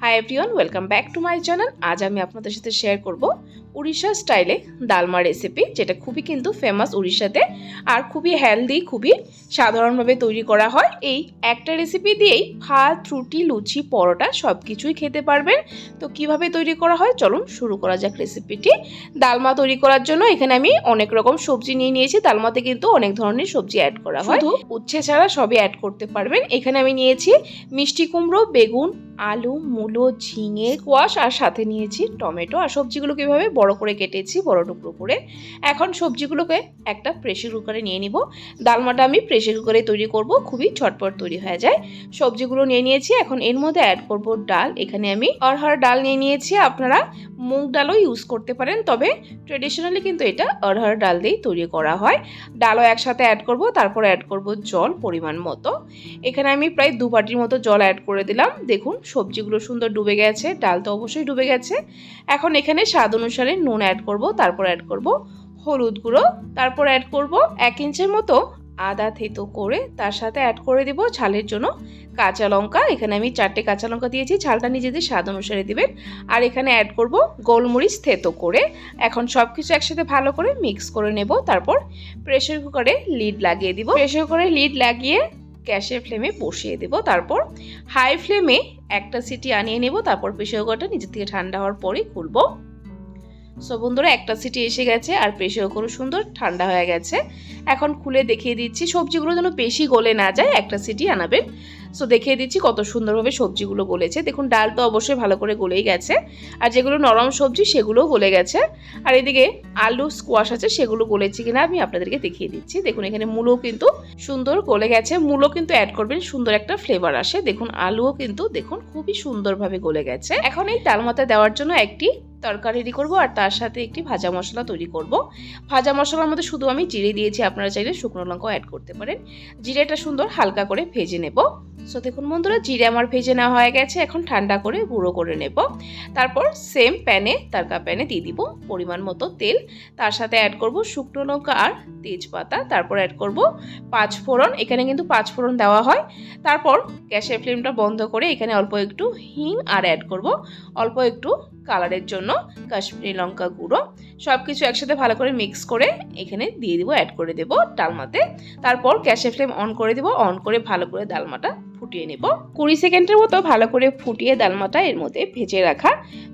Hi everyone welcome back to my channel আজ আমি আপনাদের সাথে শেয়ার করব উড়িষ্যা স্টাইলে ডালমা রেসিপি যেটা খুবই কিন্তু ফেমাস উড়িষ্যাতে আর খুবই হেলদি খুবই সাধারণভাবে তৈরি করা হয়। এই একটা রেসিপি দিয়েই ভাত রুটি লুচি পরোটা সব কিছুই খেতে পারবেন। তো কীভাবে তৈরি করা হয়? চলুন শুরু করা যাক রেসিপিটি ডালমা তৈরি করার জন্য এখানে আমি অনেক রকম সবজি নিয়ে নিয়েছি। ডালমাতে কিন্তু অনেক ধরনের সবজি অ্যাড করা হয়। উচ্ছে ছাড়া সবই অ্যাড করতে পারবেন। এখানে আমি নিয়েছি মিষ্টি কুমড়ো বেগুন আলু মূলো ঝিঙে কোয়াশ আর সাথে নিয়েছি টমেটো। আর সবজিগুলো কীভাবে বড় করে কেটেছি, বড় টুকরো করে। এখন সবজিগুলোকে একটা প্রেশার কুকারে নিয়ে নিব। ডালমাটা আমি প্রেশার কুকারে তৈরি করব, খুবই ছটপট তৈরি হয়ে যায়। সবজিগুলো নিয়ে নিয়েছি, এখন এর মধ্যে অ্যাড করব ডাল। এখানে আমি অরহর ডাল নিয়ে নিয়েছি, আপনারা মুগ ডালও ইউজ করতে পারেন, তবে ট্রেডিশনালি কিন্তু এটা অরহর ডাল দিয়েই তৈরি করা হয়। ডালও একসাথে অ্যাড করব, তারপর অ্যাড করব জল পরিমাণ মতো। এখানে আমি প্রায় দু বাটির মতো জল অ্যাড করে দিলাম। দেখুন, সবজিগুলো সুন্দর ডুবে গেছে, ডাল তো অবশ্যই ডুবে গেছে। এখন এখানে স্বাদ অনুসারে নুন অ্যাড করব, তারপর অ্যাড করব হলুদ গুঁড়ো, তারপর অ্যাড করব এক ইঞ্চের মতো আদা থেতো করে তার সাথে অ্যাড করে দেব ঝালের জন্য। কাঁচা লঙ্কা, এখানে আমি চারটে কাঁচা লঙ্কা দিয়েছি, ঝালটা নিজেদের স্বাদ অনুসারে দিবেন। আর এখানে অ্যাড করব গোলমরিচ থেতো করে। এখন সব কিছু একসাথে ভালো করে মিক্স করে নেব, তারপর প্রেশার কুকারে লিড লাগিয়ে দিব। প্রেশার কুকারে লিড লাগিয়ে গ্যাসের ফ্লেমে বসিয়ে দেব, তারপর হাই ফ্লেমে একটা সিটি আনিয়ে নেব, তারপর প্রেশার কুকারটা নিজের থেকে ঠান্ডা হওয়ার পরেই খুলবো। সো বন্ধুরা, একটা সিটি এসে গেছে আর প্রেশার কুকারও সুন্দর ঠান্ডা হয়ে গেছে। এখন খুলে দেখিয়ে দিচ্ছি, সবজিগুলো যেন বেশি গলে না যায়, একটা সিটি আনাবেন সো দেখিয়ে দিচ্ছি কত সুন্দরভাবে সবজিগুলো গলেছে। দেখুন, ডাল তো অবশ্যই ভালো করে গলেই গেছে। আর যেগুলো নরম সবজি, সেগুলোও গলে গেছে। আর এদিকে আলু স্কোয়াশ আছে, সেগুলো গলেছে কিনা আমি আপনাদেরকে দেখিয়ে দিচ্ছি। দেখুন, এখানে মূলো কিন্তু সুন্দর গলে গেছে। মূলো কিন্তু অ্যাড করবেন, সুন্দর একটা ফ্লেভার আসে। দেখুন, আলুও কিন্তু, দেখুন, খুবই সুন্দরভাবে গলে গেছে। এখন এই ডালমাতে দেওয়ার জন্য একটি তরকারি রেডি করব আর তার সাথে একটি ভাজা মশলা তৈরি করব। ভাজা মশলার মধ্যে শুধু আমি জিরে দিয়েছি, আপনারা চাইলে শুকনো লঙ্কাও অ্যাড করতে পারেন। জিরেটা সুন্দর হালকা করে ভেজে নেব। সো দেখুন বন্ধুরা, জিরে আমার ভেজে নেওয়া হয়ে গেছে। এখন ঠান্ডা করে গুঁড়ো করে নেব। তারপর সেম প্যানে তারকা প্যানে দিয়ে দিব পরিমাণ মতো তেল। তার সাথে অ্যাড করব শুকনো লঙ্কা আর তেজপাতা। তারপর অ্যাড করব পাঁচ ফোড়ন। এখানে কিন্তু পাঁচ ফোড়ন দেওয়া হয়। তারপর গ্যাসের ফ্লেমটা বন্ধ করে এখানে অল্প একটু হিং আর অ্যাড করব। অল্প একটু কালারের জন্য। কাশ্মীরি লঙ্কা গুঁড়ো। সব কিছু একসাথে ভালো করে মিক্স করে এখানে দিয়ে দিব অ্যাড করে দেবো ডালমাতে। তারপর গ্যাসের ফ্লেম অন করে দেবো অন করে ভালো করে ডালমাটা ফুটিয়ে নেব। কুড়ি সেকেন্ডের মতো ভালো করে ফুটিয়ে ডালমাটা এর মধ্যে ভেজে রাখা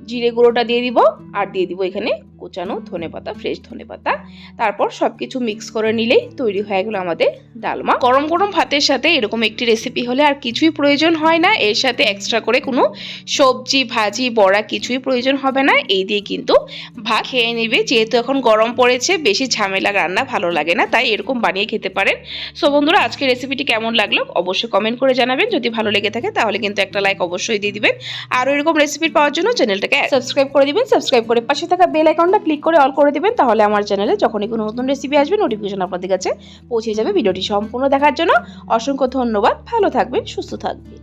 জিরে গুঁড়োটা দিয়ে দিব আর দিয়ে দিব এখানে কুচানো ধনে পাতা ফ্রেশ ধনে পাতা। তারপর সব কিছু মিক্স করে নিলেই তৈরি হয়ে গেল আমাদের ডালমা। গরম গরম ভাতের সাথে এরকম একটি রেসিপি হলে আর কিছুই প্রয়োজন হয় না। এর সাথে এক্সট্রা করে কোনো সবজি, ভাজি, বড়া কিছুই প্রয়োজন হবে না। এই দিয়ে কিন্তু ভাত খেয়ে নেবে। যেহেতু এখন গরম পড়েছে, বেশি ঝামেলা রান্না ভালো লাগে না, তাই এরকম বানিয়ে খেতে পারেন। সো বন্ধুরা আজকে রেসিপিটি কেমন লাগল? অবশ্যই কমেন্ট করে জানাবেন। যদি ভালো লেগে থাকে তাহলে কিন্তু একটা লাইক অবশ্যই দিয়ে দিবেন। আর এরকম রেসিপি পাওয়ার জন্য চ্যানেলটাকে সাবস্ক্রাইব করে দিবেন। সাবস্ক্রাইব করে পাশে থাকা বেল আইকনটা ক্লিক করে অল করে দিবেন। তাহলে আমার চ্যানেলে যখনই কোনো নতুন রেসিপি আসবে নোটিফিকেশন আপনাদের কাছে পৌঁছে যাবে। ভিডিওটি সম্পূর্ণ দেখার জন্য অসংখ্য ধন্যবাদ। ভালো থাকবেন, সুস্থ থাকবেন।